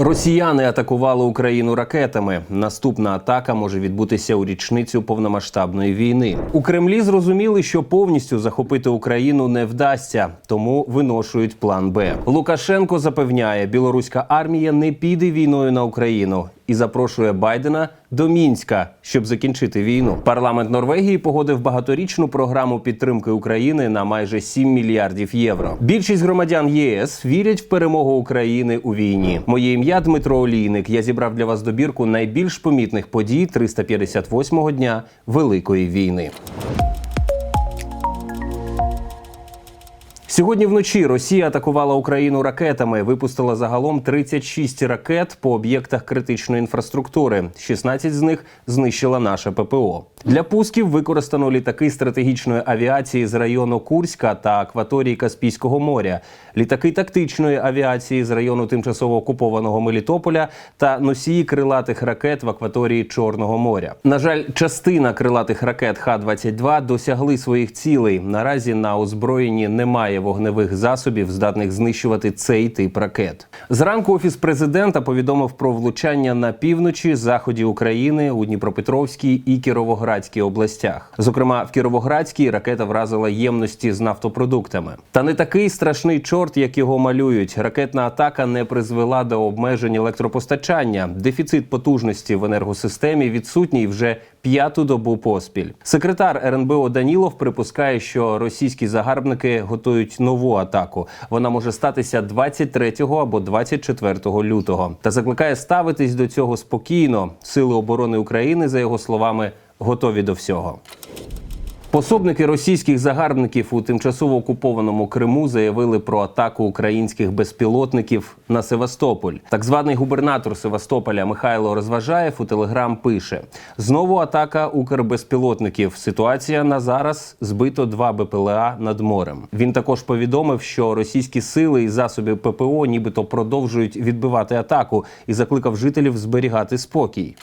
Росіяни атакували Україну ракетами. Наступна атака може відбутися у річницю повномасштабної війни. У Кремлі зрозуміли, що повністю захопити Україну не вдасться, тому виношують план Б. Лукашенко запевняє, білоруська армія не піде війною на Україну і запрошує Байдена до мінська, щоб закінчити війну. Парламент Норвегії погодив багаторічну програму підтримки України на майже 7 мільярдів євро. Більшість громадян ЄС вірять в перемогу України у війні. Моє ім'я Дмитро Олійник. Я зібрав для вас добірку найбільш помітних подій 358-го дня Великої війни. Сьогодні вночі Росія атакувала Україну ракетами. Випустила загалом 36 ракет по об'єктах критичної інфраструктури. 16 з них знищила наше ППО. Для пусків використано літаки стратегічної авіації з району Курська та акваторії Каспійського моря, літаки тактичної авіації з району тимчасово окупованого Мелітополя та носії крилатих ракет в акваторії Чорного моря. На жаль, частина крилатих ракет Х-22 досягли своїх цілей. Наразі на озброєнні немає вогневих засобів, здатних знищувати цей тип ракет. Зранку офіс президента повідомив про влучання на півночі, заході України у Дніпропетровській і Кіровоградській областях. Зокрема, в Кіровоградській ракета вразила ємності з нафтопродуктами. Та не такий страшний чорт, як його малюють. Ракетна атака не призвела до обмежень електропостачання. Дефіцит потужності в енергосистемі відсутній вже п'яту добу поспіль. Секретар РНБО Данілов припускає, що російські загарбники готують нову атаку. Вона може статися 23 або 24 лютого. Та закликає ставитись до цього спокійно. Сили оборони України, за його словами, готові до всього. Пособники російських загарбників у тимчасово окупованому Криму заявили про атаку українських безпілотників на Севастополь. Так званий губернатор Севастополя Михайло Розважаєв у телеграм пише: знову атака укрбезпілотників. Ситуація на зараз збито два БПЛА над морем. Він також повідомив, що російські сили і засоби ППО нібито продовжують відбивати атаку і закликав жителів зберігати спокій.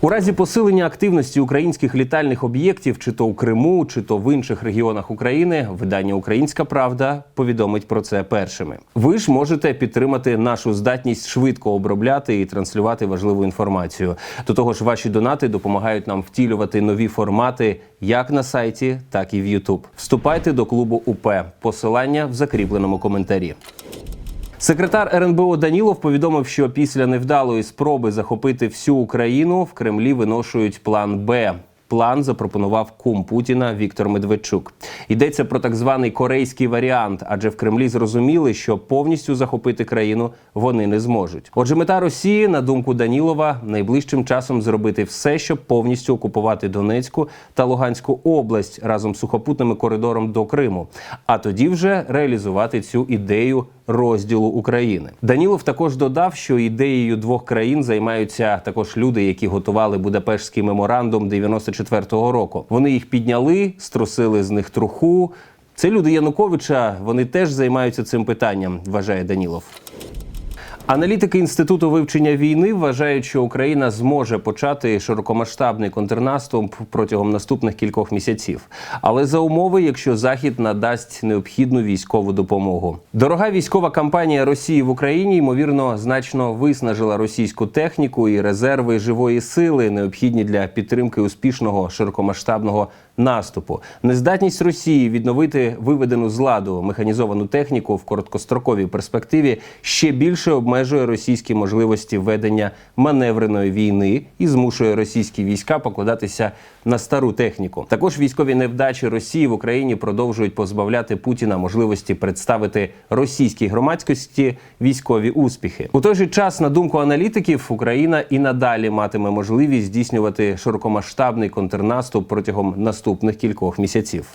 У разі посилення активності українських літальних об'єктів, чи то у Криму, чи то в інших регіонах України, видання Українська Правда повідомить про це першими. Ви ж можете підтримати нашу здатність швидко обробляти і транслювати важливу інформацію. До того ж, ваші донати допомагають нам втілювати нові формати як на сайті, так і в YouTube. Вступайте до клубу УП. Посилання в закріпленому коментарі. Секретар РНБО Данілов повідомив, що після невдалої спроби захопити всю Україну в Кремлі виношують план Б. План запропонував кум Путіна Віктор Медведчук. Йдеться про так званий корейський варіант, адже в Кремлі зрозуміли, що повністю захопити країну вони не зможуть. Отже, мета Росії, на думку Данілова, найближчим часом зробити все, щоб повністю окупувати Донецьку та Луганську область разом з сухопутним коридором до Криму, а тоді вже реалізувати цю ідею розділу України. Данілов також додав, що ідеєю двох країн займаються також люди, які готували Будапештський меморандум 94-го року. Вони їх підняли, струсили з них труху. Це люди Януковича. Вони теж займаються цим питанням, вважає Данілов. Аналітики інституту вивчення війни вважають, що Україна зможе почати широкомасштабний контрнаступ протягом наступних кількох місяців, але за умови, якщо Захід надасть необхідну військову допомогу. Дорога військова кампанія Росії в Україні ймовірно значно виснажила російську техніку і резерви живої сили, необхідні для підтримки успішного широкомасштабного наступу. Нездатність Росії відновити виведену з ладу механізовану техніку в короткостроковій перспективі ще більше обмежує російські можливості ведення маневреної війни і змушує російські війська покладатися на стару техніку. Також військові невдачі Росії в Україні продовжують позбавляти Путіна можливості представити російській громадськості військові успіхи. У той же час, на думку аналітиків, Україна і надалі матиме можливість здійснювати широкомасштабний контрнаступ протягом наступних кількох місяців.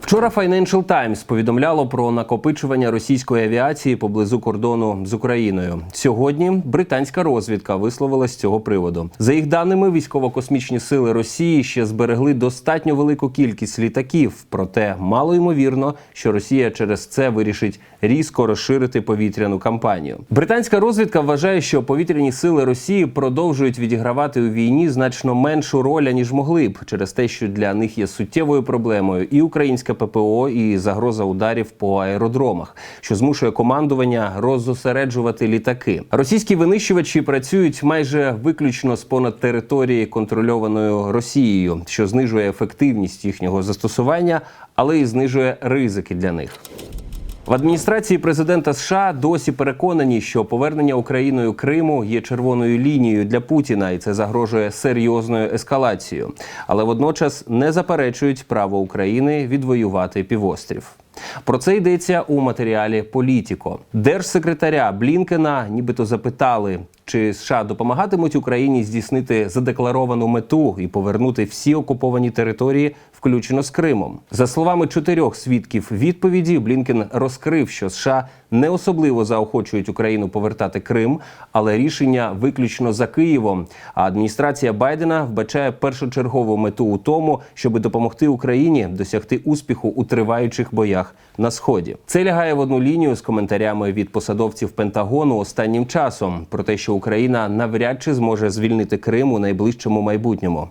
Вчора Financial Times повідомляло про накопичування російської авіації поблизу кордону з Україною. Сьогодні британська розвідка висловилась з цього приводу. За їх даними, військово-космічні сили Росії ще зберегли достатньо велику кількість літаків. Проте мало ймовірно, що Росія через це вирішить різко розширити повітряну кампанію. Британська розвідка вважає, що повітряні сили Росії продовжують відігравати у війні значно меншу роль ніж могли б, через те, що для них є суттєвою проблемою і українська ППО, і загроза ударів по аеродромах, що змушує командування роззосереджувати літаки. Російські винищувачі працюють майже виключно з понад території, контрольованою Росією, що знижує ефективність їхнього застосування, але і знижує ризики для них. В адміністрації президента США досі переконані, що повернення Україною Криму є червоною лінією для Путіна, і це загрожує серйозною ескалацією. Але водночас не заперечують право України відвоювати півострів. Про це йдеться у матеріалі Політіко. Держсекретаря Блінкена нібито запитали, чи США допомагатимуть Україні здійснити задекларовану мету і повернути всі окуповані території, включно з Кримом. За словами чотирьох свідків відповіді, Блінкен розкрив, що США не особливо заохочують Україну повертати Крим, але рішення виключно за Києвом. А адміністрація Байдена вбачає першочергову мету у тому, щоб допомогти Україні досягти успіху у триваючих боях на сході. Це лягає в одну лінію з коментарями від посадовців Пентагону останнім часом про те, що Україна навряд чи зможе звільнити Крим у найближчому майбутньому.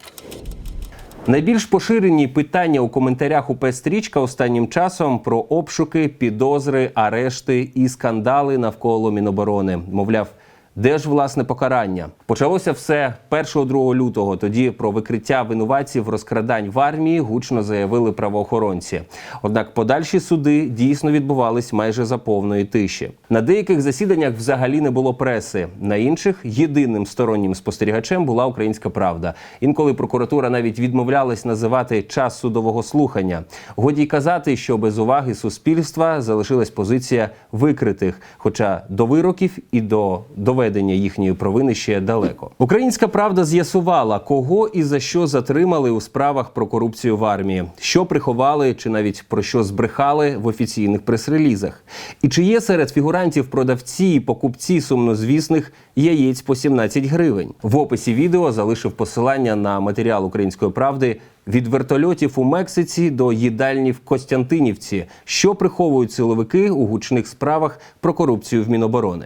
Найбільш поширені питання у коментарях у Пестрічка останнім часом про обшуки, підозри, арешти і скандали навколо Міноборони. Мовляв, де ж власне покарання? Почалося все 1-2 лютого. Тоді про викриття винуватців розкрадань в армії гучно заявили правоохоронці. Однак подальші суди дійсно відбувались майже за повної тиші. На деяких засіданнях взагалі не було преси. На інших єдиним стороннім спостерігачем була українська правда. Інколи прокуратура навіть відмовлялась називати час судового слухання. Годі й казати, що без уваги суспільства залишилась позиція викритих, хоча до вироків і до доведення їхньої провини ще далеко. Українська правда з'ясувала, кого і за що затримали у справах про корупцію в армії, що приховали чи навіть про що збрехали в офіційних прес-релізах. І чи є серед фігурантів продавці і покупці сумнозвісних яєць по 17 гривень? В описі відео залишив посилання на матеріал української правди. Від вертольотів у Мексиці до їдальні в Костянтинівці, що приховують силовики у гучних справах про корупцію в Міноборони.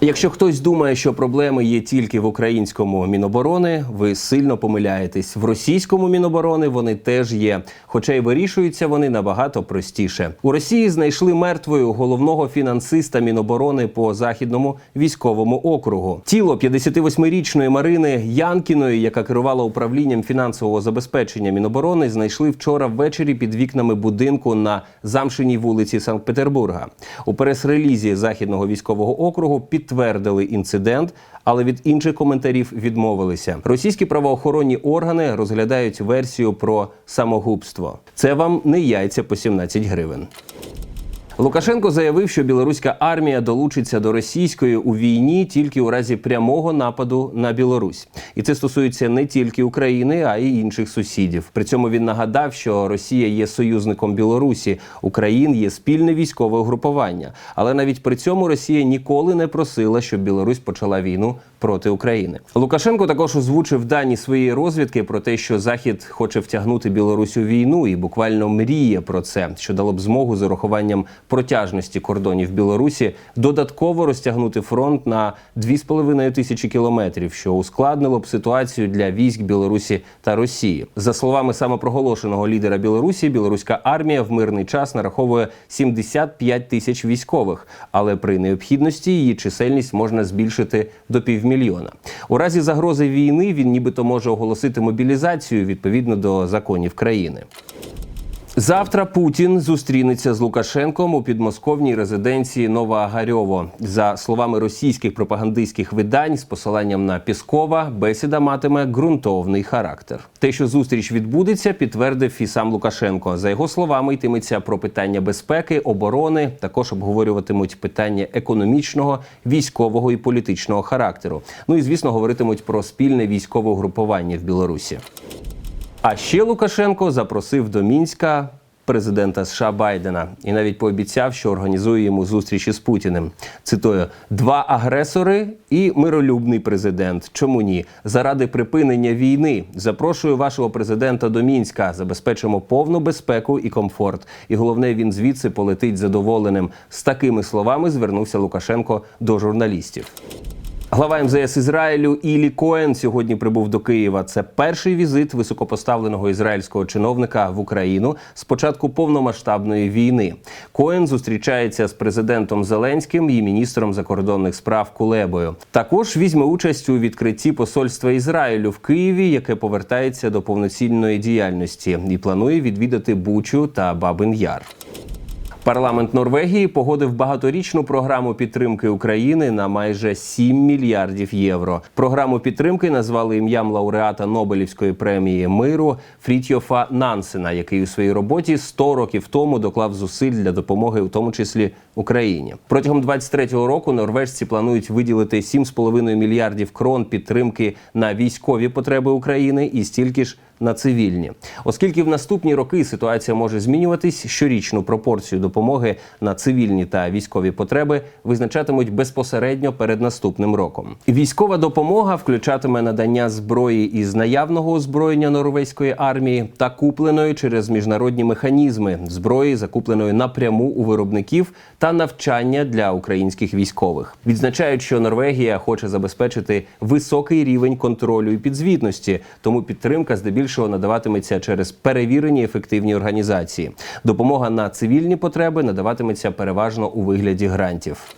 Якщо хтось думає, що проблеми є тільки в українському міноборони, ви сильно помиляєтесь. В російському міноборони вони теж є, хоча й вирішуються вони набагато простіше. У Росії знайшли мертвою головного фінансиста міноборони по західному військовому округу. Тіло 58-річної Марини Янкіної, яка керувала управлінням фінансового забезпечення міноборони, знайшли вчора ввечері під вікнами будинку на замшиній вулиці Санкт-Петербурга. У прес-релізі західного військового округу підтвердили інцидент, але від інших коментарів відмовилися. Російські правоохоронні органи розглядають версію про самогубство. Це вам не яйця по 17 гривень. Лукашенко заявив, що білоруська армія долучиться до російської у війні тільки у разі прямого нападу на Білорусь, і це стосується не тільки України, а й інших сусідів. При цьому він нагадав, що Росія є союзником Білорусі, Україн є спільне військове угрупування. Але навіть при цьому Росія ніколи не просила, щоб Білорусь почала війну проти України. Лукашенко також озвучив дані своєї розвідки про те, що Захід хоче втягнути Білорусь у війну і буквально мріє про це, що дало б змогу з урахуванням протяжності кордонів Білорусі додатково розтягнути фронт на 2,5 тисячі кілометрів, що ускладнило б ситуацію для військ Білорусі та Росії. За словами самопроголошеного лідера Білорусі, білоруська армія в мирний час нараховує 75 тисяч військових, але при необхідності її чисельність можна збільшити до півмільйона. У разі загрози війни він нібито може оголосити мобілізацію відповідно до законів країни. Завтра Путін зустрінеться з Лукашенком у підмосковній резиденції Новоагарьово. За словами російських пропагандистських видань, з посиланням на Піскова, бесіда матиме ґрунтовний характер. Те, що зустріч відбудеться, підтвердив і сам Лукашенко. За його словами, йтиметься про питання безпеки, оборони. Також обговорюватимуть питання економічного, військового і політичного характеру. Ну і звісно, говоритимуть про спільне військове угрупування в Білорусі. А ще Лукашенко запросив до мінська президента США Байдена і навіть пообіцяв, що організує йому зустрічі з Путіним. Цитую: два агресори і миролюбний президент. Чому ні? Заради припинення війни запрошую вашого президента до Мінська. Забезпечимо повну безпеку і комфорт. І головне, він звідси полетить задоволеним. З такими словами звернувся Лукашенко до журналістів. Глава МЗС Ізраїлю Ілі Коен сьогодні прибув до Києва. Це перший візит високопоставленого ізраїльського чиновника в Україну з початку повномасштабної війни. Коен зустрічається з президентом Зеленським і міністром закордонних справ Кулебою. Також візьме участь у відкритті посольства Ізраїлю в Києві, яке повертається до повноцінної діяльності, і планує відвідати Бучу та Бабин Яр. Парламент Норвегії погодив багаторічну програму підтримки України на майже 7 мільярдів євро. Програму підтримки назвали ім'ям лауреата Нобелівської премії миру Фрітьофа Нансена, який у своїй роботі 100 років тому доклав зусиль для допомоги, у тому числі Україні. Протягом 23-го року норвежці планують виділити 7,5 мільярдів крон підтримки на військові потреби України і стільки ж на цивільні, оскільки в наступні роки ситуація може змінюватись, щорічну пропорцію допомоги на цивільні та військові потреби визначатимуть безпосередньо перед наступним роком. Військова допомога включатиме надання зброї із наявного озброєння норвезької армії та купленої через міжнародні механізми зброї, закупленої напряму у виробників та навчання для українських військових. Відзначають, що Норвегія хоче забезпечити високий рівень контролю і підзвітності, тому підтримка здебільшого надаватиметься через перевірені ефективні організації. Допомога на цивільні потреби надаватиметься переважно у вигляді грантів.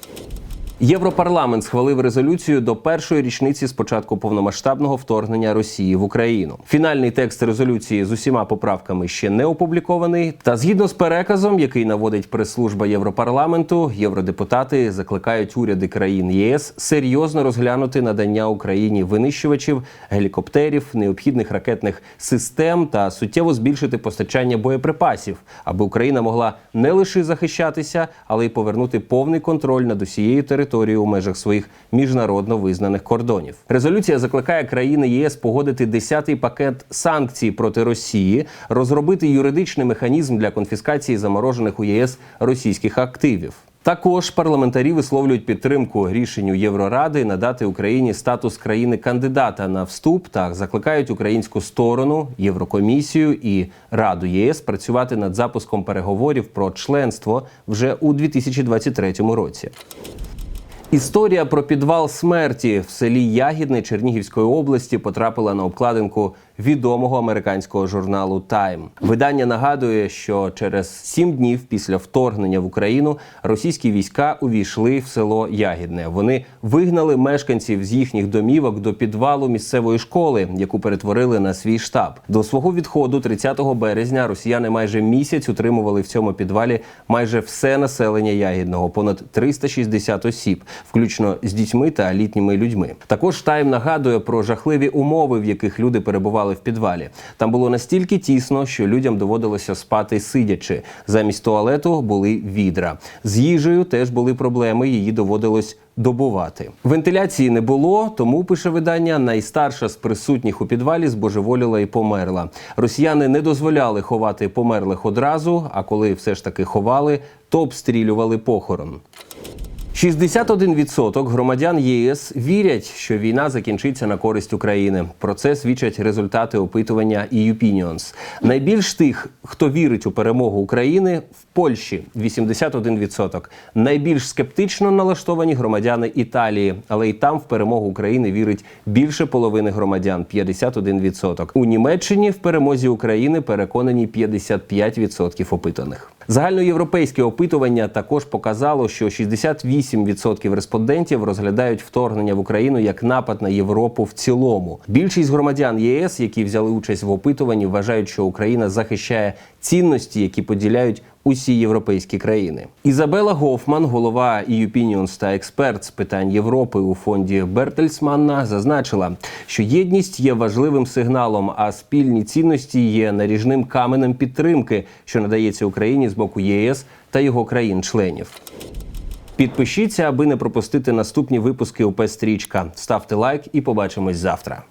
Європарламент схвалив резолюцію до першої річниці з початку повномасштабного вторгнення Росії в Україну. Фінальний текст резолюції з усіма поправками ще не опублікований. Та згідно з переказом, який наводить прес-служба Європарламенту, євродепутати закликають уряди країн ЄС серйозно розглянути надання Україні винищувачів, гелікоптерів, необхідних ракетних систем та суттєво збільшити постачання боєприпасів, аби Україна могла не лише захищатися, але й повернути повний контроль над усією територією у межах своїх міжнародно визнаних кордонів. Резолюція закликає країни ЄС погодити 10-й пакет санкцій проти Росії, розробити юридичний механізм для конфіскації заморожених у ЄС російських активів. Також парламентарі висловлюють підтримку рішенню Євроради надати Україні статус країни-кандидата на вступ та закликають українську сторону, Єврокомісію і Раду ЄС працювати над запуском переговорів про членство вже у 2023 році. Історія про підвал смерті в селі Ягідне Чернігівської області потрапила на обкладинку відомого американського журналу Time. Видання нагадує, що через сім днів після вторгнення в Україну російські війська увійшли в село Ягідне. Вони вигнали мешканців з їхніх домівок до підвалу місцевої школи, яку перетворили на свій штаб. До свого відходу, 30 березня, росіяни майже місяць утримували в цьому підвалі майже все населення Ягідного, понад 360 осіб, включно з дітьми та літніми людьми. Також Тайм нагадує про жахливі умови, в яких люди перебували в підвалі. Там було настільки тісно, що людям доводилося спати сидячи. Замість туалету були відра. З їжею теж були проблеми. Її доводилось. Добувати вентиляції не було, тому пише видання. Найстарша з присутніх у підвалі збожеволіла і померла. Росіяни не дозволяли ховати померлих одразу. А коли все ж таки ховали, то обстрілювали похорон. 61% громадян єС вірять, що війна закінчиться на користь України. Про це свідчать результати опитування EU Opinions. Найбільш тих, хто вірить у перемогу України, в Польщі 81%. Найбільш скептично налаштовані громадяни Італії, але й там в перемогу України вірить більше половини громадян 51%. У Німеччині в перемозі України переконані 55% опитаних. Загальноєвропейське опитування також показало, що 68% респондентів розглядають вторгнення в Україну як напад на Європу в цілому. Більшість громадян ЄС, які взяли участь в опитуванні, вважають, що Україна захищає цінності, які поділяють усі європейські країни. Ізабела Гофман, голова EU Opinions та експерт з питань Європи у фонді Бертельсманна, зазначила, що єдність є важливим сигналом, а спільні цінності є наріжним каменем підтримки, що надається Україні з боку ЄС та його країн-членів. Підпишіться, аби не пропустити наступні випуски ОП Стрічка. Ставте лайк і побачимось завтра.